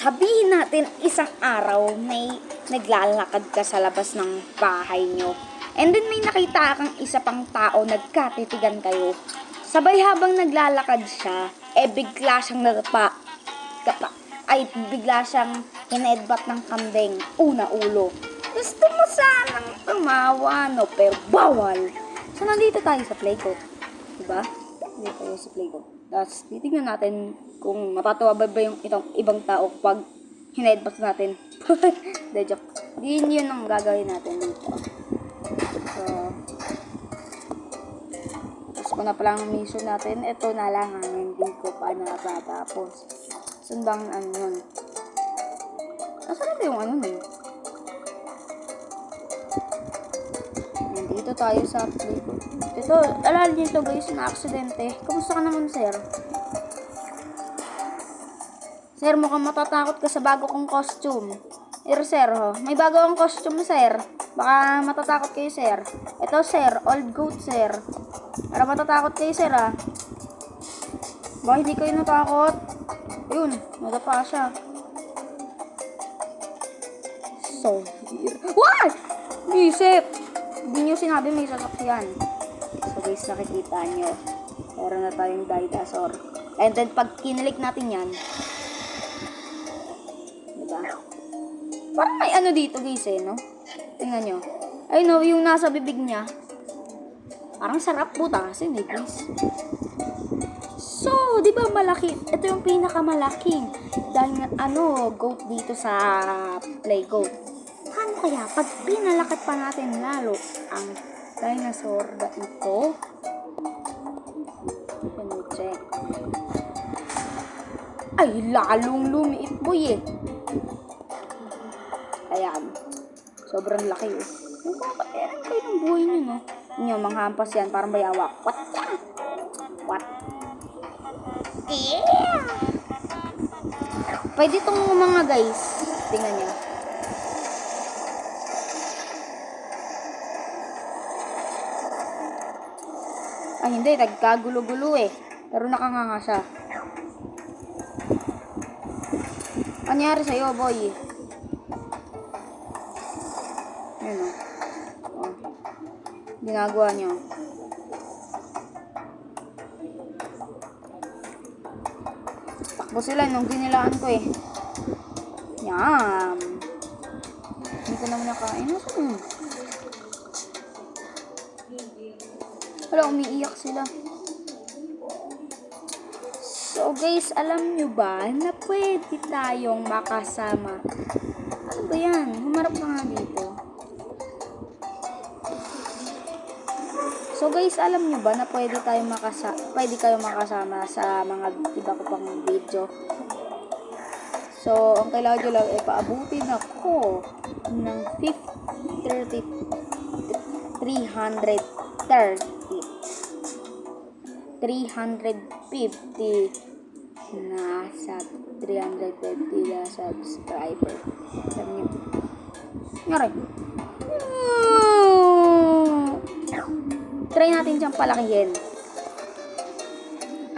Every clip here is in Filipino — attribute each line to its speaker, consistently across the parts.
Speaker 1: Sabihin natin isang araw may naglalakad ka sa labas ng bahay nyo. And then may nakita kang isa pang tao nagkatitigan kayo. Sabay habang naglalakad siya, eh bigla siyang nadapa. Kapa, ay bigla siyang hinedbat ng kambing. Una ulo. Gusto mo sanang tumawa, no? Pero bawal. So nandito tayo sa playground. Diba? Dito tayo sa playground. Tapos titignan natin kung matatawa ba, ba yung itong ibang tao pag hinedbat natin. De joke. Yun yun ang gagawin natin dito. So, tapos ko na palang mission natin. Ito na lang ang hindi ko pa natatapos. Saan bang ano yun? Nasaan na yung ano nun? Nandito tayo sa playground. Ito, alala ito guys, na aksidente. Kamusta ka naman, sir? Sir, mukhang matatakot ka sa bago kong costume. Pero sir, ho, may bago akong costume, sir. Baka matatakot kayo, sir. Ito, sir, old goat, sir. Para matatakot kayo, sir, ah. Baka hindi kayo natakot. Ayun, nadapa siya. So, What? Isip! Hindi nyo sinabi may sasakyan. So guys, nakikita nyo. Meron na tayong dinosaur. And then, pag kinilik natin yan, diba? Parang may ano dito guys eh, no? Tingnan nyo. Ay no, yung nasa bibig niya. Parang sarap butasin eh, guys. So, di ba malaki? Ito yung pinakamalaking dahil ano, goat dito sa play goat. Paano kaya pag pinalakat pa natin lalo ang dinosaur na ito? Can we check? Ay, lalong lumiit boy eh. Ayan. Sobrang laki eh. Yung mga pateran kayo ng buhay nyo, no? Inyo, manghampas yan, parang bayawa. What? What? Yeah! Pwede itong mga guys. Tingnan. Ay, hindi. Nagkagulo-gulo eh. Pero nakanganga siya. Anyari sa'yo, boy? Yan o. Oh. Ginagawa niyo. Takbo sila nung ginilaan ko eh. Yum. Hindi ko naman nakain. Nasaan yun? Wala, umiiyak sila. So guys, alam nyo ba na pwede tayong makasama? Ano ba yan? Humarap ka nga dito. So guys, alam nyo ba na pwede tayong makasa pwede kayong makasama sa mga iba ko pang video? So, ang kailangan nyo lang ay paabutin ako ng 50, 30, 330. 350 nasa 350 na subscriber. Sabi niyo. Ngaray. Try natin siyang palakihin.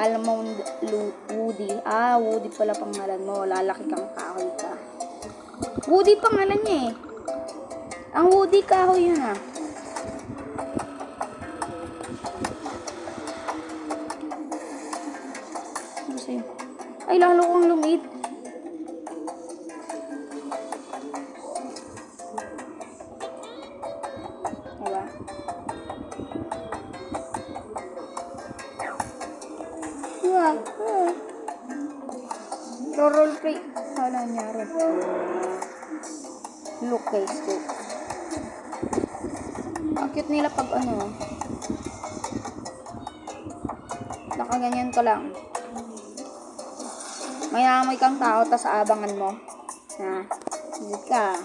Speaker 1: Almond Lu- Woody. Ah, Woody pala pangalan mo. Lalaki kang kahoy ka. Woody pangalan niya eh. Ang Woody kahoy yun ah. Lalo kong lumit. Diba? Wow. Ah. roleplay. Wala nangyari. Look guys, look. Ang cute nila pag ano. Nakaganyan ka lang. May naamoy kang tao, tas aabangan mo. Ha? Hindi ka.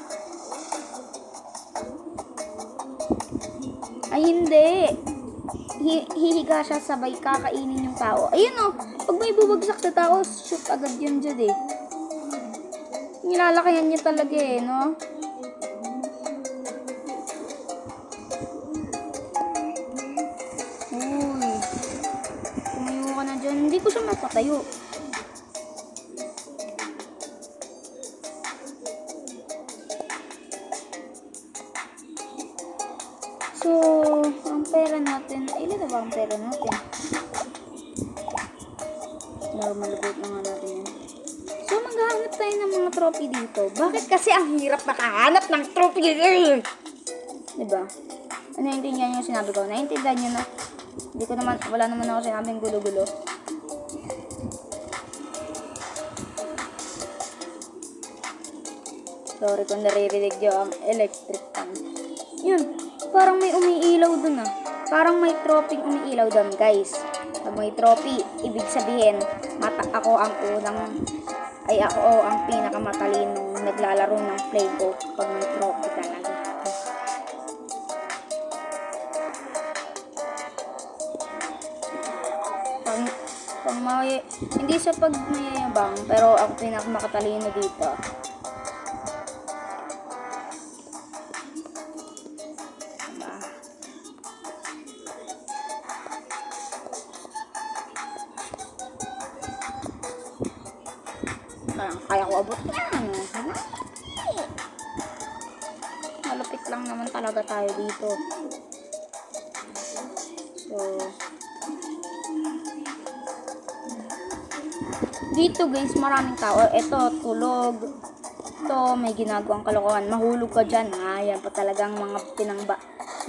Speaker 1: Ay, hindi. Hi- hihiga siya sabay kakainin yung tao. Ayun o, pag may bubagsak sa tao, shoot agad yun dyan eh. Nilalakayan niya talaga eh, no? Uy. Tumayo ka na dyan. Hindi ko siya mapatayo. So, ang pera natin, ilan na ba ang pera natin? Normal vote na nga natin yan. So, maghahanap tayo ng mga trophy dito. Bakit kasi ang hirap makahanap ng trophy? Diba? Ano Naiintindihan niyo yung sinabi ko? Naiintindihan niyo na? Hindi ko naman, wala naman ako sinabing gulo-gulo. Sorry kung naririnig niyo ang electric fan. Yun, parang may umiilaw dun ah. Parang may trophy umiilaw dun, guys. Pag may trophy, ibig sabihin, mata ako ang unang, ay ako ang pinakamatalinong naglalaro ng Playgo pag may trophy talaga. Pag, pag may, hindi sa pag mayayabang, pero ako pinakamatalino dito. Dito guys, maraming tao. Ito, tulog. Ito, may ginagawang kalokohan. Mahulog ka dyan, ha? Yan pa talagang mga pinangba,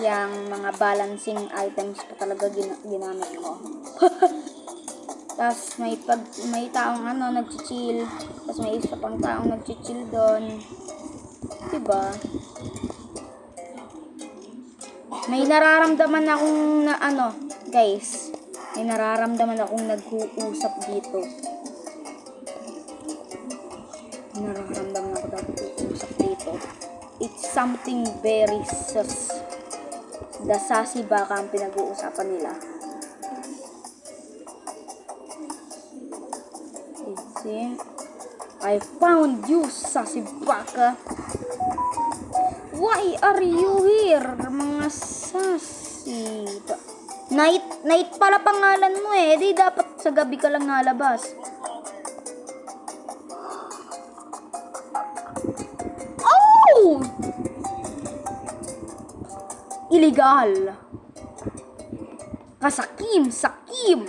Speaker 1: yung mga balancing items pa talaga gina- ginamit ko. Tapos may pag may taong ano nagchi-chill. Tapos may isa pang taong nagchi-chill doon. 'Di ba? May nararamdaman akong na ano, guys. May nararamdaman akong nag-uusap dito. May Nararamdaman ako na nag-uusap dito. It's something very sus. The sassy baka ang pinag-uusapan nila. See? I found you, sassy baka. Why are you here, mga sassy? Night, night pala pangalan mo eh. Di dapat sa gabi ka lang nalabas. Illegal. Kasakim, sakim.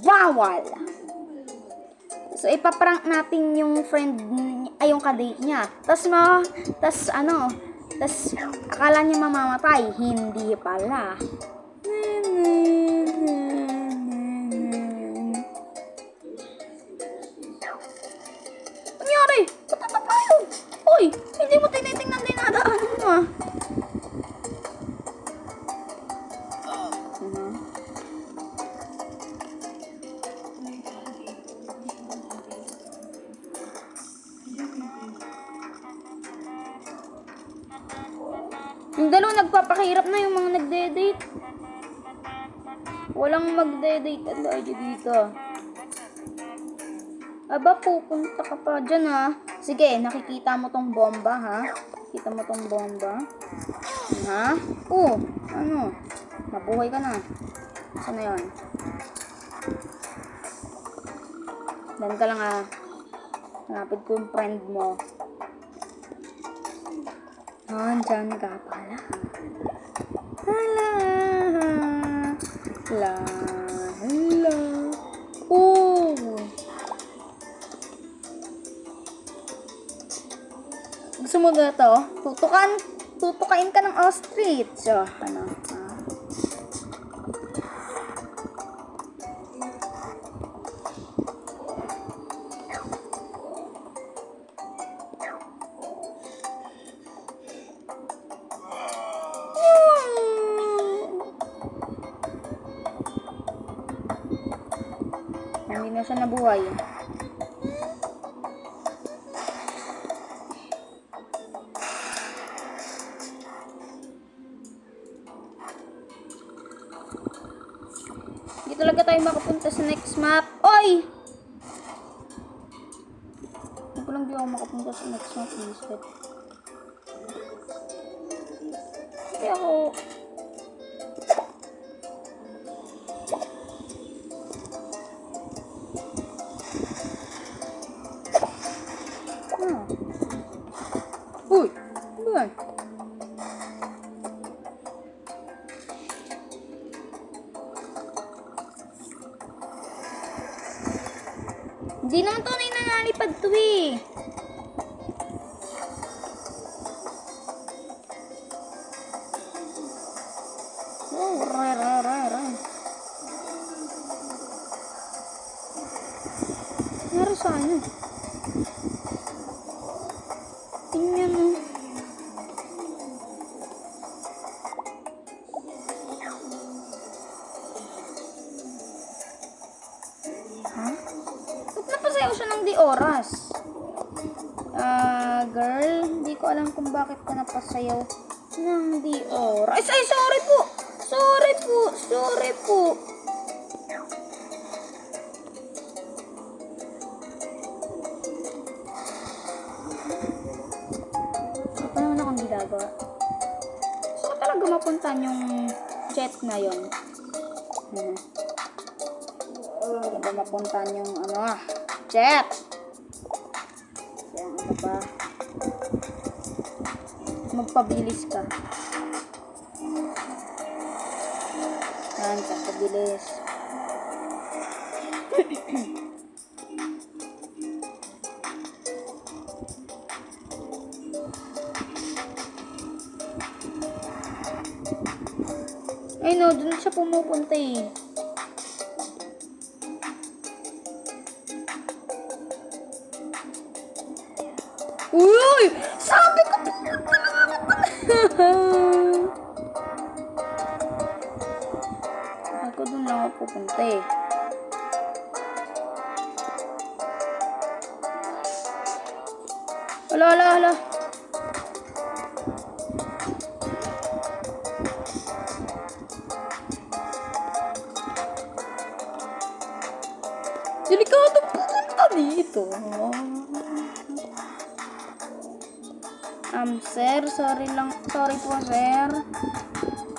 Speaker 1: Bawal. So, ipaprank natin yung friend, ay yung kadate niya. Tapos, ma, tas ano, tas akala niya mamamatay. Hindi pala. Yung dalawa nagpapakahirap na yung mga nagde-date. Walang magde-date ang lagi dito. Aba, pupunta ka pa dyan ha. Sige, nakikita mo tong bomba ha. Kita mo tong bomba. Ha? Oo, ano? Mabuhay ka na. Saan na yun? Dan ka lang ha. Hanapin ko yung friend mo. Pala. Hala. La. La. Oh. Gusto mo ga to? Tutukan, tutukain ka ng ostrich. So, ano? Nabuhay. Hindi talaga tayo makapunta sa next map. Oy! Hindi lang di ako makapunta sa next map. Listed. Hindi ako... Hindi naman tunay na nalipad to eh. Oras? Ah, girl, hindi ko alam kung bakit ka napasayaw ng di oras. Ay, sorry po! Sorry po! Sorry po! Ano naman akong ginagawa? Saan talaga mapuntan yung jet na yon? Hmm. Saan ba mapuntan yung ano ah? Jet! Yung ano ba? Magpabilis ka. Yan, pagpabilis. Ay no, dun siya pumupunta eh. Hala, hala, hala. Delikado pupunta dito. Um, sir, sorry lang. Sorry po, sir.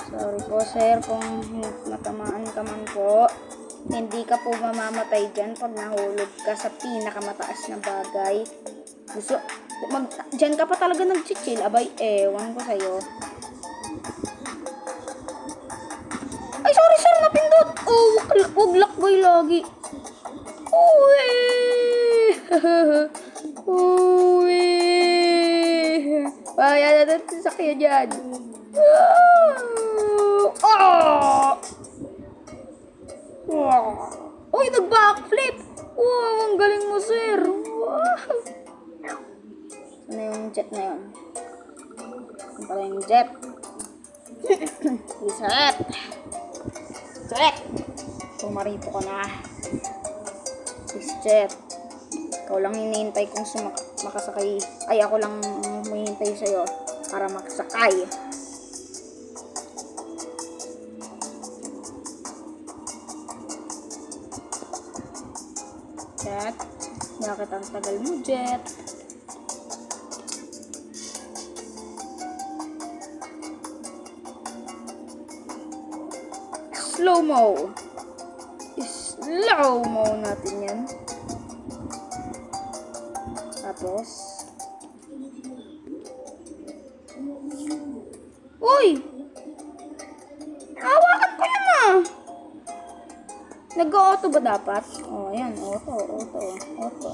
Speaker 1: Sorry po, sir, kung matamaan ka man po. Hindi ka po mamamatay dyan pag nahulog ka sa pinakamataas na bagay. Gusto, mag, dyan ka pa talaga nag-chill. Abay, ewan ko sa'yo. Ay, sorry, sir, napindot. Oh, wag, wag lakbay lagi. Uwi! Uwi! Kaya na natin sa kanya dyan. Ah! Jet? Reset! Jet! Pumarito ka na. Jet. Ikaw lang hinihintay kong sumak- makasakay. Ay, ako lang humihintay sa'yo para makasakay. Jet, bakit ang tagal mo, Jet? Slow-mo. Slow-mo natin yan. Tapos, Uy! Hawakan ko yun ah! Nag-auto ba dapat? Oh, ayan. Auto, auto, auto.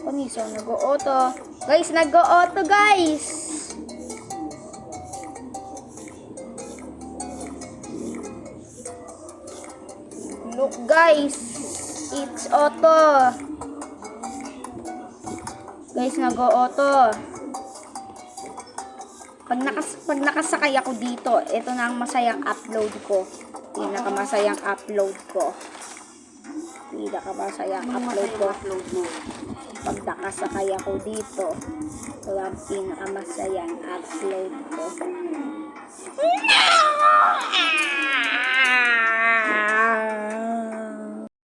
Speaker 1: Paniso, nag-auto. Guys, nag-auto, guys! Guys! It's auto! Guys, nag-auto. Pag, nakas pag nakasakay ako dito, ito na ang masayang upload ko. Pinakamasayang upload ko. Pinakamasayang upload ko. Pag nakasakay ako dito, ito ang pinakamasayang upload ko.